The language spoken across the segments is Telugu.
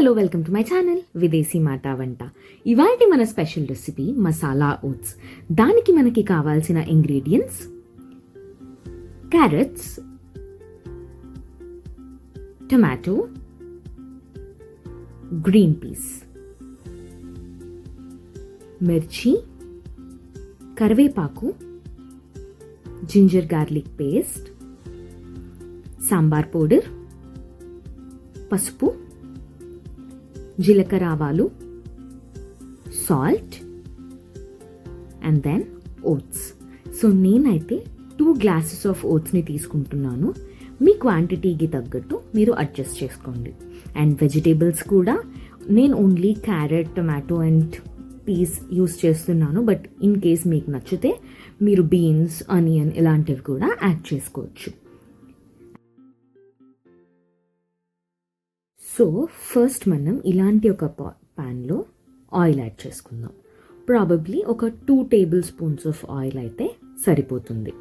Hello welcome to my channel విదేశీ మాట వంట. ఇవాటి మన స్పెషల్ రెసిపీ మసాలా ఓట్స్. దానికి మనకి కావాల్సిన ingredients carrots tomato green peas మిర్చి కరివేపాకు ginger garlic paste sambar powder పసుపు జీలకర్ర ఆవాలు salt and then oats so నేనైతే టూ గ్లాసెస్ ఆఫ్ ఓట్స్ని తీసుకుంటున్నాను. మీ క్వాంటిటీకి తగ్గట్టు మీరు అడ్జస్ట్ చేసుకోండి. అండ్ వెజిటేబుల్స్ కూడా నేను only carrot tomato and peas use చేస్తున్నాను. బట్ ఇన్ కేస్ మీకు నచ్చితే మీరు బీన్స్ ఆనియన్ ఇలాంటివి కూడా యాడ్ చేసుకోవచ్చు. సో ఫస్ట్ మనం ఇలాంటి ఒక ప్యాన్లో ఆయిల్ యాడ్ చేసుకుందాం. ప్రాబబ్లీ ఒక two table spoons of oil అయితే సరిపోతుంది.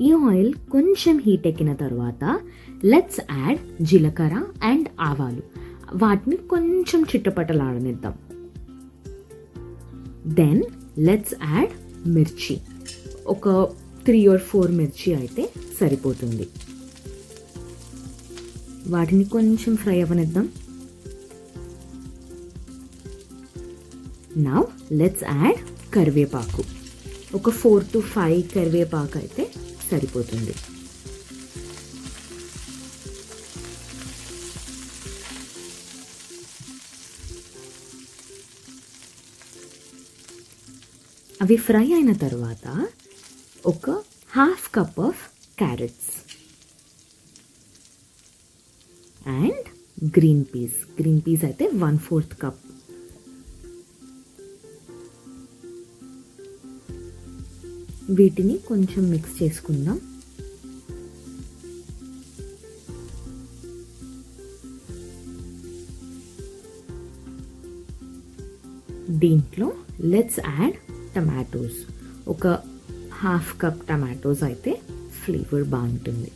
ఈ ఆయిల్ కొంచెం హీట్ ఎక్కిన తర్వాత లెట్స్ యాడ్ జీలకర్ర అండ్ ఆవాలు. వాటిని కొంచెం చిట్టపటలాడనిద్దాం దెన్ లెట్స్ యాడ్ మిర్చి. ఒక త్రీ ఆర్ ఫోర్ మిర్చి అయితే సరిపోతుంది. వాటిని కొంచెం ఫ్రై అవ్వనిద్దాం నౌ లెట్స్ యాడ్ కరివేపాకు. ఒక ఫోర్ టు ఫైవ్ కరివేపాకు అయితే సరిపోతుంది. అవి ఫ్రై అయిన తర్వాత ఒక half cup of carrots and green peas green peas అయితే వన్ ఫోర్త్ కప్ వీటిని కొంచెం మిక్స్ చేసుకుందాం. దీంట్లో లెట్స్ యాడ్ టమాటోస్ ఒక హాఫ్ కప్ టమాటోస్ అయితే ఫ్లేవర్ బాగుంటుంది.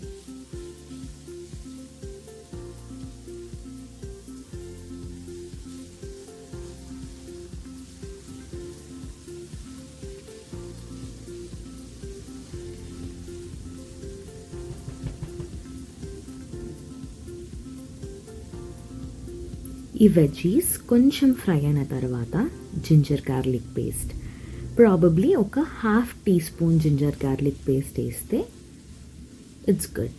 ఈ వెజ్జీస్ కొంచెం ఫ్రై అయిన తర్వాత జింజర్ గార్లిక్ పేస్ట్ ప్రాబబ్లీ ఒక half tea spoon ginger garlic paste వేస్తే it's good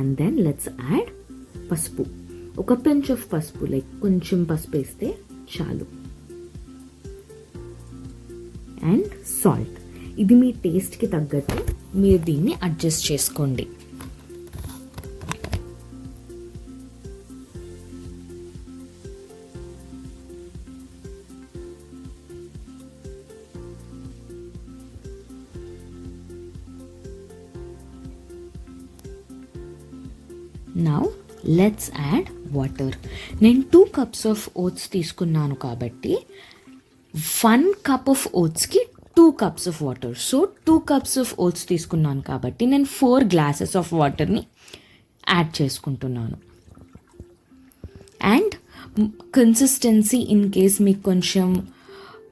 and then let's add పసుపు. ఒక పెంచ్ ఆఫ్ పసుపు లైక్ కొంచెం పసుపు వేస్తే చాలు. అండ్ సాల్ట్ ఇది మీ టేస్ట్కి తగ్గట్టు మీరు దీన్ని అడ్జస్ట్ చేసుకోండి. నౌ లెట్స్ యాడ్ వాటర్ నేను టూ కప్స్ ఆఫ్ ఓట్స్ తీసుకున్నాను కాబట్టి one cup of ఓట్స్కి two cups of water. So two cups of oats తీసుకున్నాను కాబట్టి నేను ఫోర్ గ్లాసెస్ ఆఫ్ వాటర్ని యాడ్ చేసుకుంటున్నాను. అండ్ కన్సిస్టెన్సీ ఇన్ కేస్ మీకు కొంచెం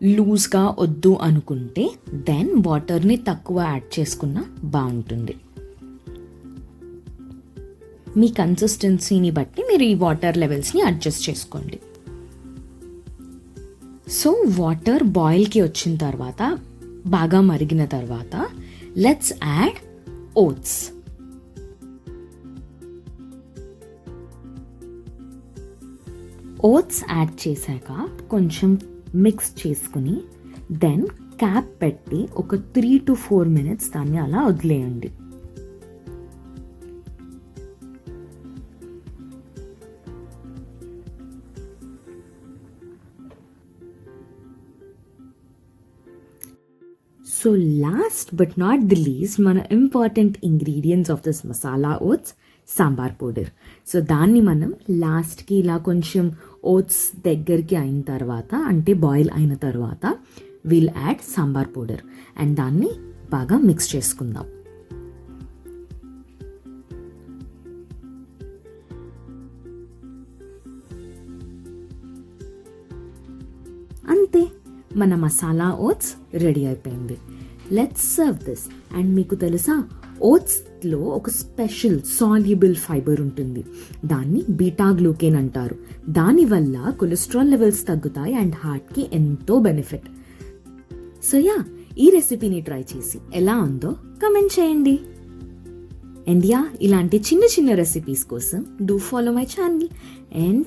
లూజ్గా వద్దు అనుకుంటే దెన్ వాటర్ని తక్కువ యాడ్ చేసుకున్నా బాగుంటుంది. మీ కన్సిస్టెన్సీని బట్టి మీరు ఈ వాటర్ లెవెల్స్ని అడ్జస్ట్ చేసుకోండి. సో వాటర్ బాయిల్కి వచ్చిన తర్వాత బాగా మరిగిన తర్వాత let's add oats oats add చేశాక కొంచెం మిక్స్ చేసుకుని దెన్ క్యాప్ పెట్టి ఒక త్రీ టు ఫోర్ మినిట్స్ దాన్ని అలా వదిలేయండి. So last but not the least మన important ingredients of this masala oats sambar powder so దాన్ని మనం లాస్ట్కి ఇలా కొంచెం ఓట్స్ దగ్గరికి అయిన తర్వాత అంటే బాయిల్ అయిన తర్వాత will add sambar powder and దాన్ని బాగా మిక్స్ చేసుకుందాం. మన మసాలా ఓట్స్ రెడీ అయిపోయింది. లెట్స్ సర్వ్ దిస్ అండ్ మీకు తెలుసా ఓట్స్లో ఒక స్పెషల్ సాల్యుబుల్ ఫైబర్ ఉంటుంది. దాన్ని బీటా గ్లూకేన్ అంటారు దానివల్ల కొలెస్ట్రాల్ లెవెల్స్ తగ్గుతాయి అండ్ హార్ట్కి ఎంతో బెనిఫిట్. సో యా ఈ రెసిపీని ట్రై చేసి ఎలా ఉందో కమెంట్ చేయండి. అండ్ యా ఇలాంటి చిన్న చిన్న రెసిపీస్ కోసం do follow my channel and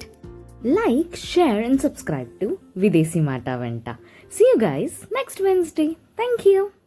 like, share, and subscribe to Videsi Mata Venta. See you guys next Wednesday. Thank you.